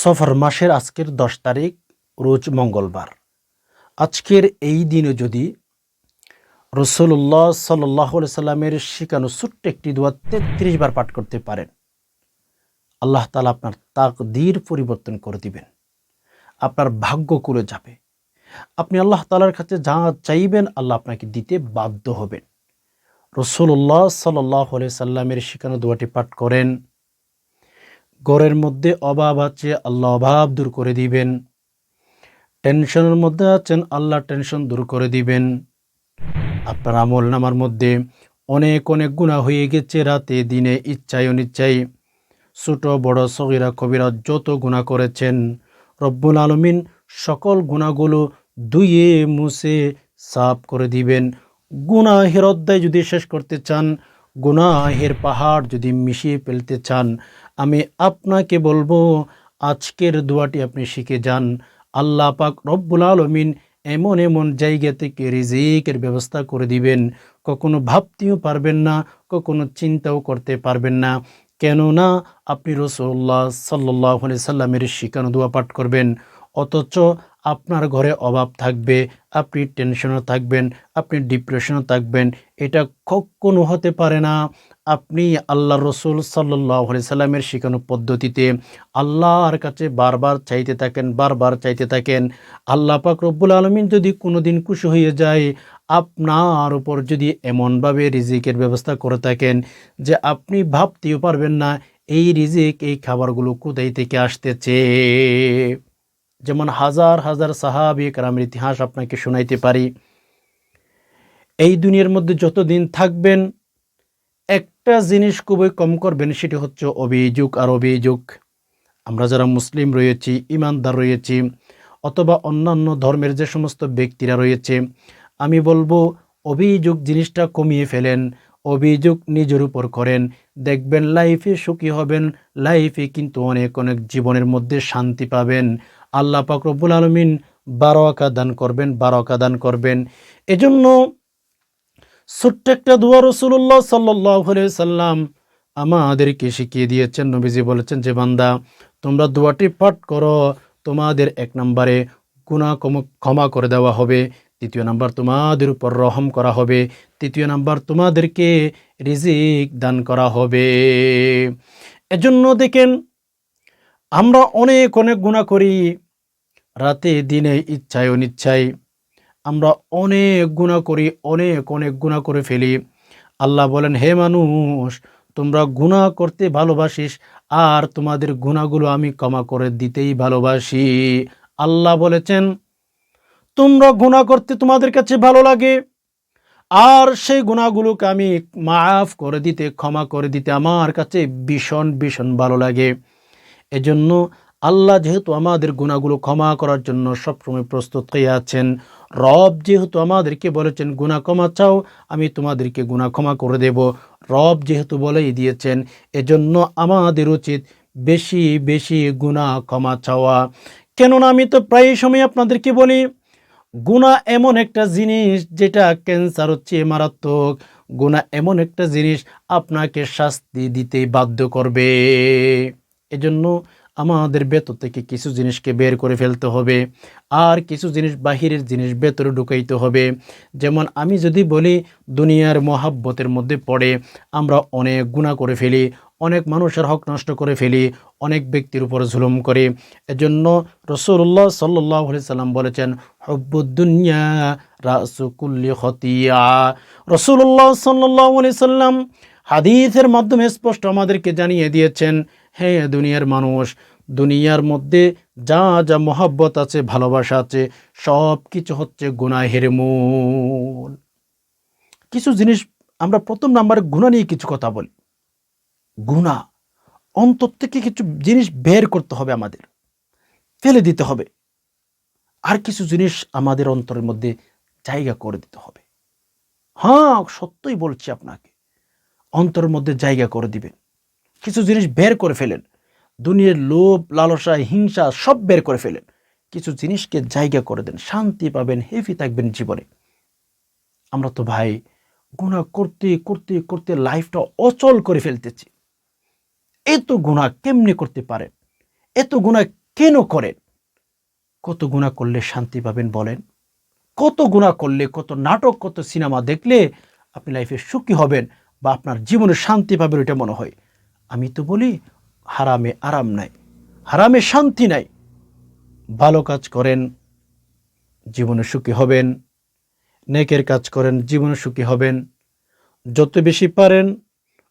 সফর মাসের আজকের দশ তারিখ, রোজ মঙ্গলবার। আজকের এই দিনে যদি রসুল্লাহ সাল্লাহ সাল্লামের শিকানো ছোট্ট একটি দোয়া তেত্রিশ বার পাঠ করতে পারেন, আল্লাহ তালা আপনার তাক তাকদীর পরিবর্তন করে দিবেন। আপনার ভাগ্য করে যাবে। আপনি আল্লাহ তালার কাছে যা চাইবেন, আল্লাহ আপনাকে দিতে বাধ্য হবেন। রসুল্লাহ সাল্লাহ সাল্লামের শিকানো দোয়াটি পাঠ করেন ঘরের মধ্যে অভাব আছে, আল্লাহ অভাব দূর করে দিবেন। টেনশনের মধ্যে আছেন, আল্লাহ টেনশন দূর করে দিবেন। আপনার আমল নামার মধ্যে অনেক অনেক গুণা হয়ে গেছে, রাতে, দিনে, ইচ্ছায়, অনিচ্ছায়। ছোট, বড়, সগিরা, কবিরা যত গুণা করেছেন, রব্বুল আলমিন সকল গুণাগুলো ধুয়ে, মুছে, সাফ করে দিবেন। গুনাহের অধ্যায় যদি শেষ করতে চান, গুনাহের পাহাড় যদি মিশিয়ে ফেলতে চান আমি আপনাকে বলব, আজকের দোয়াটি আপনি শিখে যান। আল্লাহ পাক রব্বুল আলমিন এমন এমন জায়গা থেকে রিজিকের ব্যবস্থা করে দিবেন। কখনো ভাবতেও পারবেন না, কখনো চিন্তাও করতে পারবেন না। কেননা, আপনি রসুল্লাহ সাল্লাহ সাল্লামের শিকানো দোয়া পাঠ করবেন। অথচ আপনার ঘরে অভাব থাকবে, আপনি টেনশনও থাকবেন, আপনি ডিপ্রেশনও থাকবেন। এটা কখনো হতে পারে না। আপনি আল্লাহ রসুল সাল্লাহ সাল্লামের শেখানো পদ্ধতিতে আল্লাহর কাছে বারবার চাইতে থাকেন, বারবার চাইতে থাকেন। আল্লাহ পাক রব্বুল আলমিন যদি কোনো দিন খুশি হয়ে যায়, আপনার উপর যদি এমনভাবে রিজিকের ব্যবস্থা করে থাকেন যে আপনি ভাবতেও পারবেন না, এই রিজিক এই খাবারগুলো কোথায় থেকে আসতেছে। যেমন হাজার হাজার সাহাবি কারামের ইতিহাস আপনাকে শোনাইতে পারি। এই দুনিয়ার মধ্যে যতদিন থাকবেন একটা জিনিস খুবই কম করবেন, সেটি হচ্ছে অভিযোগ আর অভিযোগ। আমরা যারা মুসলিম রয়েছি, ইমানদার রয়েছি, অথবা অন্যান্য ধর্মের যে সমস্ত ব্যক্তিরা রয়েছে, আমি বলব অভিযোগ জিনিসটা কমিয়ে ফেলেন, অভিযোগ নিজের উপর করেন। দেখবেন লাইফে সুখী হবেন, লাইফে কিন্তু অনেক অনেক জীবনের মধ্যে শান্তি পাবেন। আল্লাহ পাক রব্বুল আলমিন বারোয়াকা দান করবেন বারো বারোয়াকা দান করবেন। এজন্য ছোট্ট একটা দুয়া রসুল্লাহ সাল্লাহ সাল্লাম আমাদেরকে শিখিয়ে দিয়েছেন। নবীজি বলেছেন যে, বান্দা, তোমরা দোয়াটি পাঠ করো, তোমাদের এক নম্বরে গুণা ক্ষমা করে দেওয়া হবে। দ্বিতীয় নাম্বার, তোমাদের উপর রহম করা হবে। তৃতীয় নাম্বার, তোমাদেরকে রিজিক দান করা হবে। এজন্য দেখেন, আমরা অনেক অনেক গুণা করি। রাতে দিনে ইচ্ছায় অনিচ্ছায় আমরা অনেক গুণা করি, অনেক অনেক গুণা করে ফেলি। আল্লাহ বলেন, হে মানুষ, তোমরা গুণা করতে ভালোবাসিস, আর তোমাদের গুণাগুলো আমি ক্ষমা করে দিতেই ভালোবাসি। আল্লাহ বলেছেন, তোমরা গুণা করতে তোমাদের কাছে ভালো লাগে, আর সেই গুণাগুলোকে আমি মাফ করে দিতে, ক্ষমা করে দিতে আমার কাছে ভীষণ ভীষণ ভালো লাগে। এজন্য আল্লাহ যেহেতু আমাদের গুণাগুলো ক্ষমা করার জন্য সবসময় প্রস্তুত হয়ে আছেন রব যেহেতু আমাদেরকে বলেছেন গুণা ক্ষমা চাও, আমি তোমাদেরকে গুণা ক্ষমা করে দেব। রব যেহেতু বলেই দিয়েছেন, এজন্য আমাদের উচিত বেশি বেশি গুণা ক্ষমা চাওয়া। কেননা আমি তো প্রায় সময় আপনাদেরকে বলি গুণা এমন একটা জিনিস যেটা ক্যান্সার হচ্ছে মারাত্মক। গুণা এমন একটা জিনিস আপনাকে শাস্তি দিতে বাধ্য করবে। এজন্য আমাদের ভেতর থেকে কিছু জিনিসকে বের করে ফেলতে হবে। আর কিছু জিনিস বাহিরের জিনিস ভেতরে ঢুকাইতে হবে। যেমন আমি যদি বলি, দুনিয়ার মহাব্বতের মধ্যে পড়ে আমরা অনেক গুণা করে ফেলি, অনেক মানুষের হক নষ্ট করে ফেলি, অনেক ব্যক্তির উপর জুলুম করে। এজন্য রসুল্লাহ সাল্লাহ সাল্লাম বলেছেন হব্বুদ্দুনিয়া রাসুকুল্লি হতিয়া রসুল্লাহ সাল্লাহ সাল্লাম হাদিসের মাধ্যমে স্পষ্ট আমাদেরকে জানিয়ে দিয়েছেন, হে দুনিয়ার মানুষ, দুনিয়ার মধ্যে যা যা মহাব্বত আছে, ভালোবাসা আছে, সব কিছু হচ্ছে গুনাহের মূল। কিছু জিনিস আমরা প্রথম নাম্বারে গুণা নিয়ে কিছু কথা বলি। গুণা অন্তর থেকে কিছু জিনিস বের করতে হবে আমাদের, ফেলে দিতে হবে। আর কিছু জিনিস আমাদের অন্তরের মধ্যে জায়গা করে দিতে হবে। হ্যাঁ সত্যই বলছি আপনাকে অন্তরের মধ্যে জায়গা করে দিবেন কিছু জিনিস বের করে ফেলেন। দুনিয়ার লোভ, লালসা, হিংসা সব বের করে ফেলেন। কিছু জিনিসকে জায়গা করে দেন, শান্তি পাবেন হেভি থাকবেন জীবনে। আমরা তো ভাই গুণা করতে করতে করতে লাইফটা অচল করে ফেলতেছি। এত গুণা কেমনে করতে পারেন এত গুণা কেন করেন কত গুণা করলে শান্তি পাবেন বলেন? কত গুণা করলে, কত নাটক, কত সিনেমা দেখলে আপনি লাইফে সুখী হবেন? বা আপনার জীবনে শান্তি পাবেন ওইটা মনে হয়। আমি তো বলি, হারামে আরাম নাই। হারামে শান্তি নাই। ভালো কাজ করেন, জীবনে সুখী হবেন। নেকের কাজ করেন, জীবনে সুখী হবেন। যত বেশি পারেন,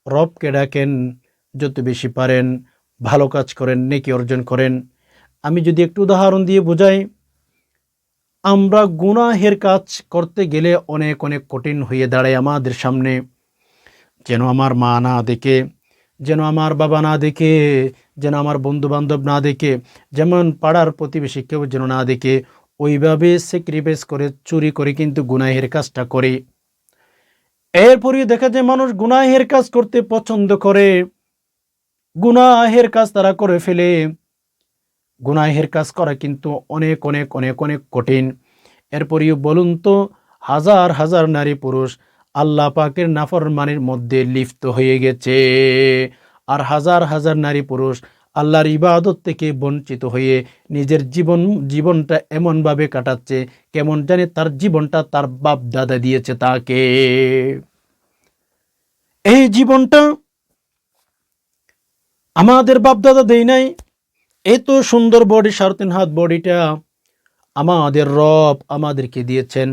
রবকে ডাকেন, যত বেশি পারেন, ভালো কাজ করেন, নেকি অর্জন করেন। আমি যদি একটু উদাহরণ দিয়ে বোঝাই, আমরা গুনাহের কাজ করতে গেলে অনেক অনেক কঠিন হয়ে দাঁড়ায় আমাদের সামনে। যেন আমার মা না দেখে, যেন আমার বাবা না দেখে, যেন আমার বন্ধু বান্ধব না দেখে, যেমন পাড়ার প্রতিবেশী কেউ যেন না দেখে, ওইভাবে স্যাক্রিফাইস করে, চুরি করে কিন্তু গুনাহের কাজটা করে। এরপরে দেখা যায় মানুষ গুনাহের কাজ করতে পছন্দ করে। গুনাহের কাজ তারা করে ফেলে। গুনাহের কাজ করা কিন্তু অনেক অনেক অনেক অনেক কঠিন। এরপরেও বলুন তো, হাজার হাজার নারী পুরুষ আল্লাহ পাকের নাফরমানির মধ্যে লিপ্ত হয়ে গেছে। আর হাজার হাজার নারী পুরুষ আল্লাহর ইবাদত থেকে বঞ্চিত হয়ে নিজের জীবন, জীবনটা এমনভাবে কাটাচ্ছে, কেমন জানে তার জীবনটা তার বাপ দাদা দিয়েছে তাকে। এই জীবনটা আমাদের বাপ দাদা দেই নাই। এত সুন্দর বডি সাড়ে তিন হাত বডিটা আমাদের রব আমাদেরকে দিয়েছেন।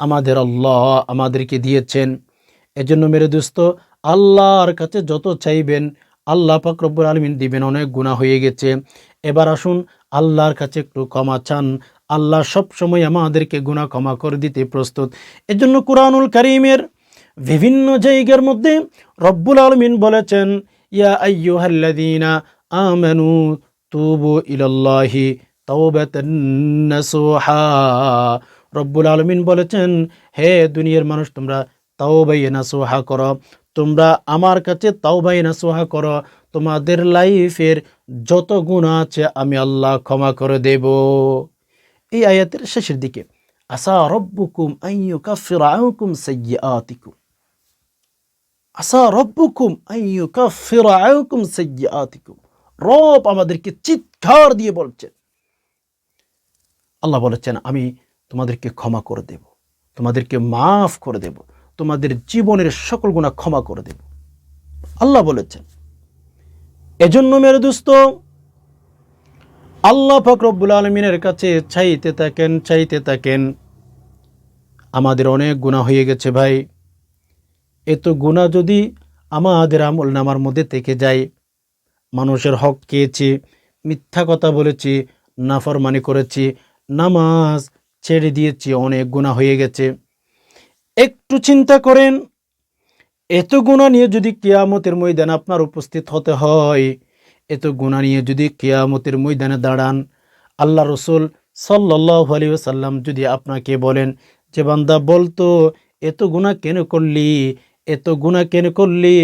আমাদের আল্লাহ আমাদেরকে দিয়েছেন। এজন্য মেরে দোস্ত, আল্লাহর কাছে যত চাইবেন, আল্লাহ পাক রব্বুল আলমিন দিবেন, অনেক গুণা হয়ে গেছে। এবার আসুন, আল্লাহর কাছে একটু ক্ষমা চান। আল্লাহ সব সময় আমাদেরকে গুণা ক্ষমা করে দিতে প্রস্তুত। এজন্য কোরআনুল করিমের বিভিন্ন জায়গার মধ্যে রব্বুল আলমিন বলেছেন, ইয়া আইয়ুহাল্লাযীনা আমানু তুবু ইলাল্লাহি তাওবাতান নাসুহা। রব্বুল আলমিন বলেছেন, হে দুনিয়ার মানুষ, তোমরা তাওবাই নাসুহা করো। তোমরা আমার কাছে তাওবাই নাসুহা করো। তোমাদের লাইফের যত গুণা আছে, আমি আল্লাহ ক্ষমা করে দেব। এই আয়াতের শেষের দিকে, আসা রব্বুকুম আইয়ু কাফির আনকুম আসা রব্বুকুম আইয়ু কাফির আনকুম রব আমাদেরকে চিৎকার দিয়ে বলছেন। আল্লাহ বলেছেন, আমি তোমাদেরকে ক্ষমা করে দেব। তোমাদেরকে মাফ করে দেব। তোমাদের জীবনের সকল গুণা ক্ষমা করে দেব। আল্লাহ বলেছেন, এজন্য মেরে দোস্ত, আল্লাহ ফকরবুল আলমিনের কাছে চাইতে থাকেন চাইতে থাকেন। আমাদের অনেক গুণা হয়ে গেছে ভাই। এত গুণা যদি আমাদের আমল নামার মধ্যে থেকে যায়, মানুষের হক খেয়েছি, মিথ্যা কথা বলেছি, নাফরমানি করেছি, নামাজ ছেড়ে দিয়েছি, অনেক গুণা হয়ে গেছে। একটু চিন্তা করেন, এত গুণা নিয়ে যদি কেয়ামতের ময়দানে আপনার উপস্থিত হতে হয়, এত গুণা নিয়ে যদি কেয়ামতের ময়দানে দাঁড়ান, আল্লাহ রসুল সাল্লাহ আলী সাল্লাম যদি আপনাকে বলেন যে, বান্দা বলতো এত গুণা কেন করলি? এত গুণা কেন করলি?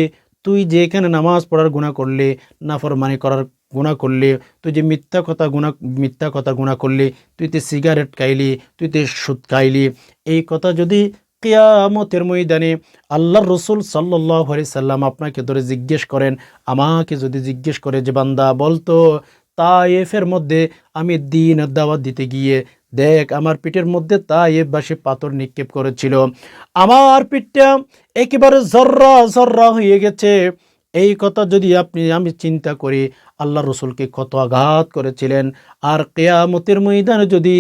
তুই যে এখানে নামাজ পড়ার গুণা করলি, নাফরমানি করার গুণা করলি, তুই যে মিথ্যা কথা গুণা, মিথ্যা কথা গুণা করলি, তুই তো সিগারেট খাইলি, তুই তে সুদ খাইলি, এই কথা যদি কেয়ামতের ময়দানে আল্লাহর রসুল সাল্লাহ আলি সাল্লাম আপনাকে ধরে জিজ্ঞেস করেন, আমাকে যদি জিজ্ঞেস করে যে, বান্দা বলতো তাইফের মধ্যে আমি দিন দাওয়াত দিতে গিয়ে, দেখ আমার পিঠের মধ্যে তাইফবাসী পাথর নিক্ষেপ করেছিল, আমার পিঠটা একেবারে জর্রা জর্রা হয়ে গেছে। এই কথা যদি আপনি, আমি চিন্তা করি আল্লাহ রসুলকে কত আঘাত করেছিলেন। আর কেয়ামতের ময়দানে যদি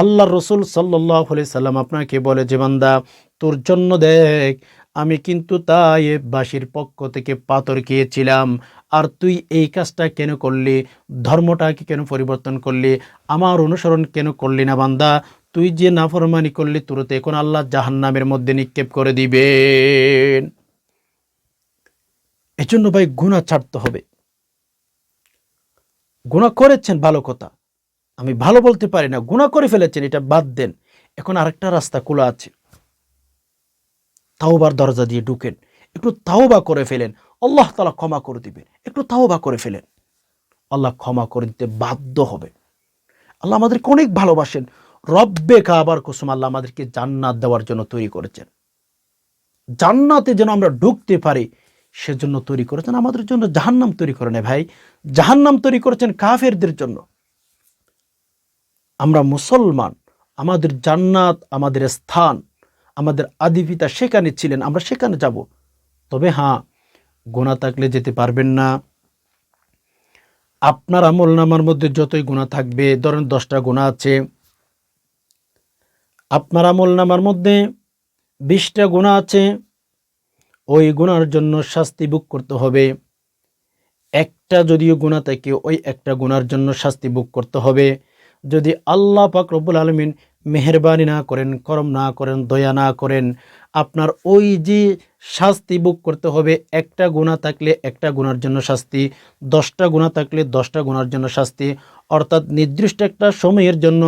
আল্লাহ রসুল সাল্লাহ সাল্লাম আপনাকে বলে যে, বান্দা, তোর জন্য দেখ, আমি কিন্তু তাই বাসির পক্ষ থেকে পাথর খেয়েছিলাম। আর তুই এই কাজটা কেন করলি? ধর্মটাকে কেন পরিবর্তন করলি? আমার অনুসরণ কেন করলি না, বান্দা? তুই যে নাফরমানি করলি তুরতে এখন আল্লাহ জাহান্নামের মধ্যে নিক্ষেপ করে দিবেন। এজন্য ভাই গুণা ছাড়তে হবে। গুণা করেছেন ভালো কথা। আমি ভালো বলতে পারি না। গুণা করে ফেলেছেন, এটা বাদ দেন। এখন আরেকটা রাস্তা খোলা আছে। তাওবার দরজা দিয়ে ঢুকেন। একটু তাওবা করে ফেলেন। আল্লাহ তালা ক্ষমা করে দিবেন। একটু তাওবা করে ফেলেন। আল্লাহ ক্ষমা করে দিতে বাধ্য হবে। আল্লাহ আমাদেরকে অনেক ভালোবাসেন। রব্বে কাবার কুসুম আল্লাহ আমাদেরকে জান্নাত দেওয়ার জন্য তৈরি করেছেন। জান্নাতে যেন আমরা ঢুকতে পারি সেজন্য তৈরি করেছেন, আমাদের জন্য জাহান্নাম তৈরি করে নেয় ভাই। জাহান্নাম তৈরি করেছেন কাফেরদের জন্য। আমরা মুসলমান, আমাদের জান্নাত, আমাদের স্থান, আমাদের আদি পিতা সেখানে ছিলেন, আমরা সেখানে যাব। তবে হ্যাঁ গোনা থাকলে যেতে পারবেন না। আপনার আমল নামার মধ্যে যতই গুণা থাকবে, ধরেন দশটা গুণা আছে, আপনার আমল নামার মধ্যে বিশটা গুণা আছে ওই গুণার জন্য শাস্তি ভোগ করতে হবে। একটা যদিও গুণা থাকে, ওই একটা গুণার জন্য শাস্তি ভোগ করতে হবে। যদি আল্লাহ পাক রব্বুল আলমিন মেহরবানি না করেন, করম না করেন, দয়া না করেন, আপনার ওই যে শাস্তি ভোগ করতে হবে, একটা গুণা থাকলে একটা গুণার জন্য শাস্তি, দশটা গুণা থাকলে দশটা গুণার জন্য শাস্তি, অর্থাৎ নির্দিষ্ট একটা সময়ের জন্য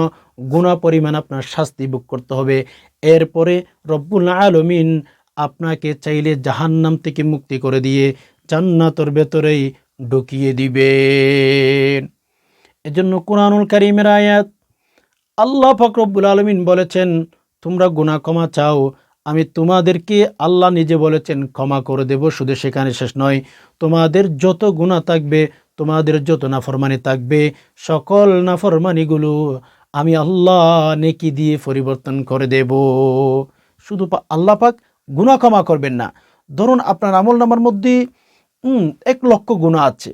গুণা পরিমাণ আপনার শাস্তি ভোগ করতে হবে। এরপরে রব্বুল আলমিন আপনাকে চাইলে জাহান্নাম থেকে মুক্তি করে দিয়ে জান্নাতর ভেতরেই ঢুকিয়ে দিবেন। এজন্য কোরআনুল কারিমের আয়াত আল্লাহ ফকরব্বুল আলমিন বলেছেন, তোমরা গুণা ক্ষমা চাও। আমি তোমাদেরকে আল্লাহ নিজে বলেছেন, ক্ষমা করে দেব। শুধু সেখানে শেষ নয়, তোমাদের যত গুণা থাকবে, তোমাদের যত নাফরমানি থাকবে, সকল নাফরমানিগুলো আমি আল্লাহ নেকি দিয়ে পরিবর্তন করে দেব। শুধু আল্লাহ পাক গুণা ক্ষমা করবেন না। ধরুন আপনার আমল নামার মধ্যে এক লক্ষ গুণা আছে।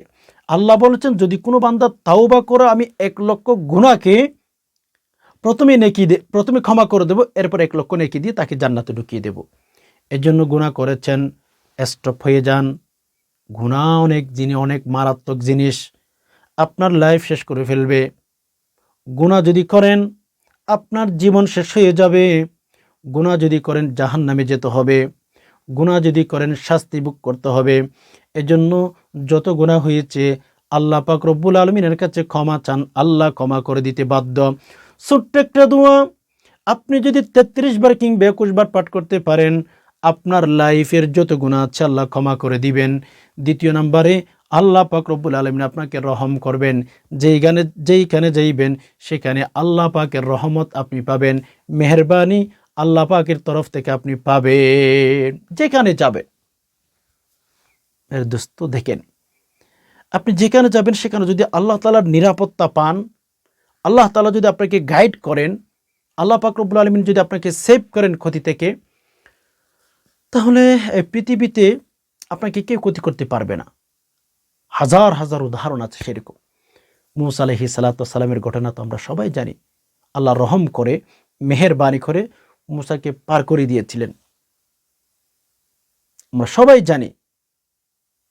আল্লাহ বলেছেন, যদি কোনো বান্দা তাও বা করে, আমি এক লক্ষ গুণাকে প্রথমে নেকি দে, প্রথমে ক্ষমা করে দেব, এরপর এক লক্ষ নেকি দিয়ে তাকে জান্নাতে ঢুকিয়ে দেব। এর জন্য গুণা করেছেন স্টপ হয়ে যান। গুণা অনেক জিনিস, অনেক মারাত্মক জিনিস আপনার লাইফ শেষ করে ফেলবে। গুণা যদি করেন, আপনার জীবন শেষ হয়ে যাবে। গুণা যদি করেন জাহান নামে যেতে হবে গুণা যদি করেন শাস্তি ভোগ করতে হবে। এজন্য যত গুণা হয়েছে, আল্লাহ পাক রব্বুল আলমিনের কাছে ক্ষমা চান, আল্লাহ ক্ষমা করে দিতে বাধ্য। ছোট্ট একটা দোয়া, আপনি যদি তেত্রিশ বার কিংবা একুশ বার পাঠ করতে পারেন, আপনার লাইফের যত গুণা আছে আল্লাহ ক্ষমা করে দিবেন। দ্বিতীয় নম্বরে, আল্লাহ পাক রব্বুল আলমিন আপনাকে রহম করবেন। যেইখানে যেইখানে যাইবেন, সেখানে আল্লাহ পাকের রহমত আপনি পাবেন। মেহরবানি আল্লাহ পাকের তরফ থেকে আপনি পাবেন। যেখানে যাবেন। দোস্ত দেখেন। আপনি যেখানে যাবেন, সেখানে যদি আল্লাহ তালার নিরাপত্তা পান, আল্লাহ তালা যদি আপনাকে গাইড করেন, আল্লাহ পাক রব্বুল আলমিন যদি আপনাকে সেভ করেন ক্ষতি থেকে, তাহলে পৃথিবীতে আপনাকে কেউ ক্ষতি করতে পারবে না। হাজার হাজার উদাহরণ আছে সেরকম। মুসা আলহি সালাতামের ঘটনা তো আমরা সবাই জানি। আল্লাহ রহম করে, মেহেরবানি করে মুসাকে পার করে দিয়েছিলেন। আমরা সবাই জানি,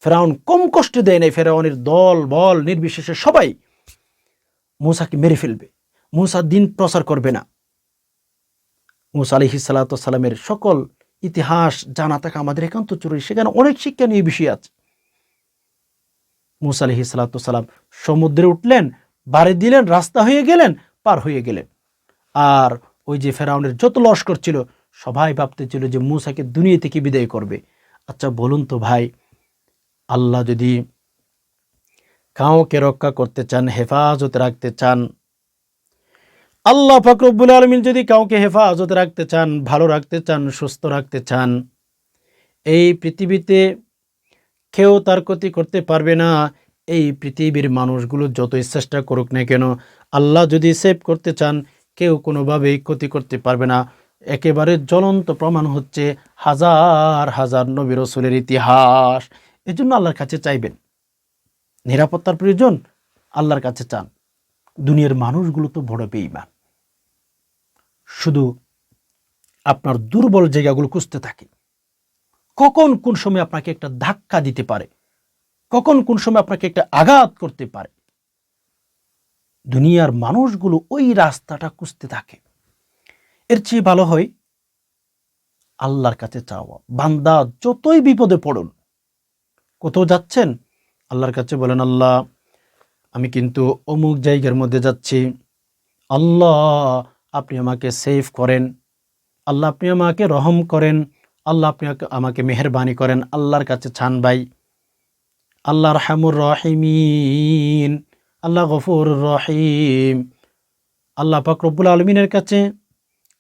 ফেরাউন কম কষ্ট দেয় নাই ফেরাউনের দল, বল, নির্বিশেষে সবাই মুসাকে মেরে ফেলবে। মুসা দিন প্রচার করবে না। মুসা আলহি সালাতামের সকল ইতিহাস জানা থাকা আমাদের একান্ত জরুরি। সেখানে অনেক শিক্ষা নিয়ে বিষয় আছে। মুসা আলহি সালাতাম সমুদ্রে উঠলেন, বাড়ি দিলেন, রাস্তা হয়ে গেলেন, পার হয়ে গেলেন। আর ওই যে ফেরাউনের যত লস্কর ছিল, সবাই ভাবতে ছিল যে মুসাকে দুনিয়া থেকে বিদায় করবে। আচ্ছা বলুন তো ভাই, আল্লাহ যদি কাউকে রক্ষা করতে চান, হেফাজতে রাখতে চান, আল্লাহ ফাকরবুল আলমিন যদি কাউকে হেফাজতে রাখতে চান, ভালো রাখতে চান, সুস্থ রাখতে চান, এই পৃথিবীতে কেউ তার ক্ষতি করতে পারবে না। এই পৃথিবীর মানুষগুলো যতই চেষ্টা করুক না কেন, আল্লাহ যদি সেভ করতে চান কেউ কোনোভাবেই ক্ষতি করতে পারবে না। একেবারে জ্বলন্ত প্রমাণ হচ্ছে হাজার হাজার নবী রসুলের ইতিহাস। এজন্য আল্লাহর কাছে চাইবেন। নিরাপত্তার প্রয়োজন, আল্লাহর কাছে চান। দুনিয়ার মানুষগুলো তো বড় বেইমান শুধু আপনার দুর্বল জায়গাগুলো খুঁজতে থাকে। কখন কোন সময় আপনাকে একটা ধাক্কা দিতে পারে? কখন কোন সময় আপনাকে একটা আঘাত করতে পারে? দুনিয়ার মানুষগুলো ওই রাস্তাটা খুঁজতে থাকে। এর চেয়ে ভালো হয় আল্লাহর কাছে চাওয়া। বান্দা যতই বিপদে পড়ুন, কোথাও যাচ্ছেন, আল্লাহর কাছে বলেন, আল্লাহ, আমি কিন্তু অমুক জায়গার মধ্যে যাচ্ছি। আল্লাহ, আপনি আমাকে সেফ করেন। আল্লাহ, আপনি আমাকে রহম করেন। আল্লাহ, আপনি আমাকে মেহরবানি করেন। আল্লাহর কাছে ছান ভাই। আল্লাহ রহমুর রহিমিন। আল্লাহ গফুর রহিম। আল্লাহ পাকরবুল আলমিনের কাছে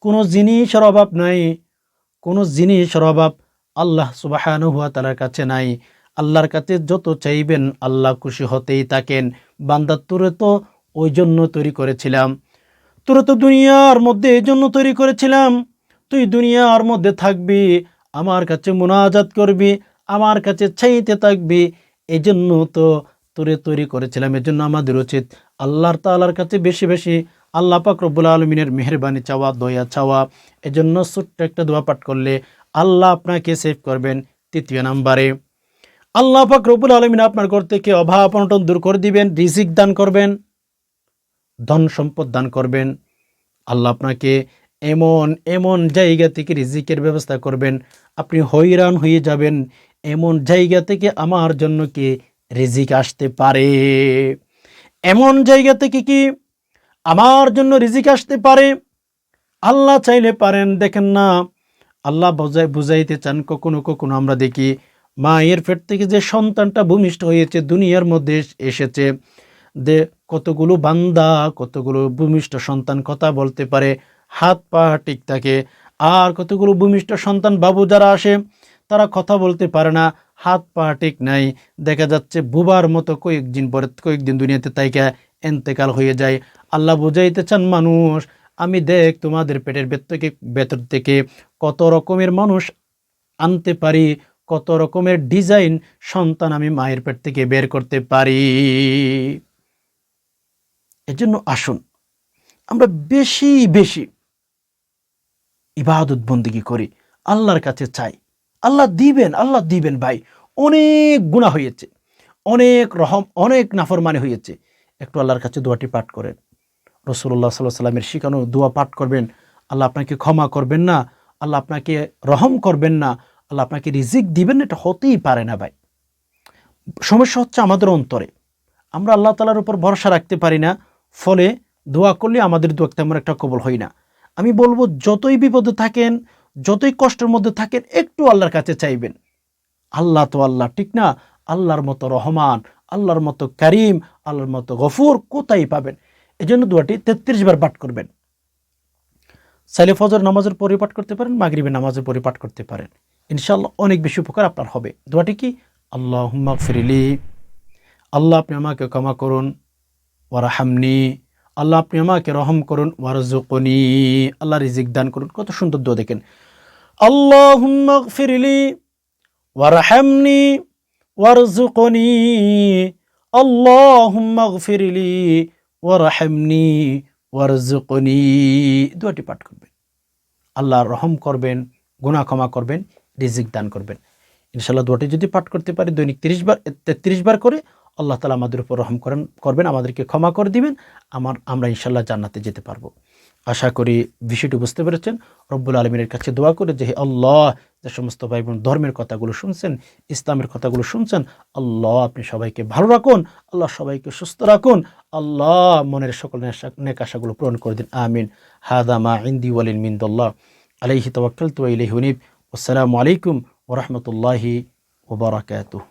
কোনো জিনিসের অভাব নাই, কোনো জিনিসের অভাব আল্লাহ সুবাহানু হুয়া তালার কাছে নাই। আল্লাহর কাছে যত চাইবেন আল্লাহ খুশি হতেই থাকেন। বান্দাত্তুরে তো ওই জন্য তৈরি করেছিলাম। তোরা তো দুনিয়ার মধ্যে এই জন্য তৈরি করেছিলাম। তুই দুনিয়ার মধ্যে থাকবি, আমার কাছে মোনাজাত করবি, আমার কাছে চাইতে থাকবি এই জন্য তো তোরে তৈরি করেছিলাম। এর জন্য আমাদের উচিত আল্লাহর তালার কাছে বেশি বেশি আল্লাহ পাক রব্বুল আলমিনের মেহরবানি চাওয়া, দয়া চাওয়া। এজন্য ছোট্ট একটা দোয়া পাঠ করলে আল্লাহ আপনাকে সেভ করবেন। তৃতীয় নাম্বারে, আল্লাহ পাক রব্বুল আলমিন আপনার ঘর থেকে অভাব অনটন দূর করে দিবেন, রিজিক দান করবেন, ধন সম্পদ দান করবেন। আল্লাহ আপনাকে এমন এমন জায়গা থেকে রিজিকের ব্যবস্থা করবেন। আপনি হইরান হয়ে যাবেন। এমন জায়গা থেকে আমার জন্য কি রিজিক আসতে পারে। এমন জায়গা থেকে কি আমার জন্য রিজিক আসতে পারে? আল্লাহ চাইলে পারেন। দেখেন না, আল্লাহ বোঝাই বুঝাইতে চান, কখনো কখনো আমরা দেখি মায়ের পেট থেকে যে সন্তানটা ভূমিষ্ঠ হয়েছে, দুনিয়ার মধ্যে এসেছে, যে কতগুলো বান্দা, কতগুলো ভূমিষ্ঠ সন্তান কথা বলতে পারে হাত পা ঠিক থাকে, আর কতগুলো ভূমিষ্ঠ সন্তান বাবু যারা আসে তারা কথা বলতে পারে না, হাত পা ঠিক নাই। দেখা যাচ্ছে বুবার মতো কয়েকদিন পরে, কয়েকদিন দুনিয়াতে তাইকা এন্তেকাল হয়ে যায়। আল্লাহ বুঝাইতে চান, মানুষ, আমি দেখ তোমাদের পেটের ভেতর থেকে ভেতর থেকে কত রকমের মানুষ আনতে পারি, কত রকমের ডিজাইন সন্তান আমি মায়ের পেট থেকে বের করতে পারি। এজন্য আসুন, আমরা বেশি বেশি ইবাদত বন্দিগি করি, আল্লাহর কাছে চাই। আল্লাহ দিবেন আল্লাহ দিবেন ভাই। অনেক গুণা হয়েছে। অনেক রহম, অনেক নাফরমানি হয়েছে। একটু আল্লাহর কাছে দোয়াটি পাঠ করেন। রসুল্লাহ সাল্লাহ সাল্লামের শিখানো দোয়া পাঠ করবেন। আল্লাহ আপনাকে ক্ষমা করবেন না। আল্লাহ আপনাকে রহম করবেন না। আল্লাহ আপনাকে রিজিক দিবেন না, এটা হতেই পারে না ভাই। সমস্যা হচ্ছে আমাদের অন্তরে। আমরা আল্লাহ তালার উপর ভরসা রাখতে পারি না। ফলে দোয়া করলে আমাদের দোয়া তেমন একটা কবল হয় না। আমি বলব, যতই বিপদে থাকেন যতই কষ্টের মধ্যে থাকেন, একটু আল্লাহর কাছে চাইবেন। আল্লাহ তো আল্লাহ, ঠিক না? আল্লাহর মতো রহমান, আল্লাহর মতো করিম, আল্লাহর মতো গফুর কোথায় পাবেন? এই জন্য দোয়াটি তেত্রিশ বার পাঠ করবেন। সাইলে ফজর নামাজের পরে পাঠ করতে পারেন, মাগরিবের নামাজের পরে পাঠ করতে পারেন। ইনশাল্লাহ অনেক বেশি উপকার আপনার হবে। দোয়াটি কি? আল্লাহ ফিরিলি আল্লাহ আপনি আমাকে ক্ষমা করুন ওয়ারাহামনি আল্লাহ আপনি আমাকে রহম করুন ওয়ারজুকনি আল্লাহ রিজিক দান করুন। কত সুন্দর দোয়া দেখেন। আল্লাহ ফিরিলি ওয়ারহামনি ওয়ারজুকনি আল্লাহ ফিরিলি ওয়ারহামনি ওয়ারজুকনি দোয়াটি পাঠ করবেন। আল্লাহ রহম করবেন, গুনাহ ক্ষমা করবেন, রিজিক দান করবেন। ইনশাল্লাহ দোয়াটি যদি পাঠ করতে পারি, দৈনিক তিরিশ বার, তেত্রিশ বার করে আল্লাহ তালা আমাদের উপর রহম করেন, করবেন, আমাদেরকে ক্ষমা করে দিবেন, আমার, আমরা ইনশাল্লাহ জান্নাতে যেতে পারব। আশা করি বিষয়টি বুঝতে পেরেছেন। রব্বুল আলমিনের কাছে দোয়া করে যে আল্লাহ, যে সমস্ত ভাই বোন ধর্মের কথাগুলো শুনছেন, ইসলামের কথাগুলো শুনছেন, আল্লাহ আপনি সবাইকে ভালো রাখুন, আল্লাহ সবাইকে সুস্থ রাখুন, আল্লাহ মনের সকল নেক আশাগুলো পূরণ করে দিন, আমিন। হাদামা ইন্দি ওয়ালিন মিন্দুল্লাহ। আলাইহি তওয়াক্কাল তু ইলাইহি আসসালামু আলাইকুম ওরহমতুল্লাহি ওবরাকাতুহ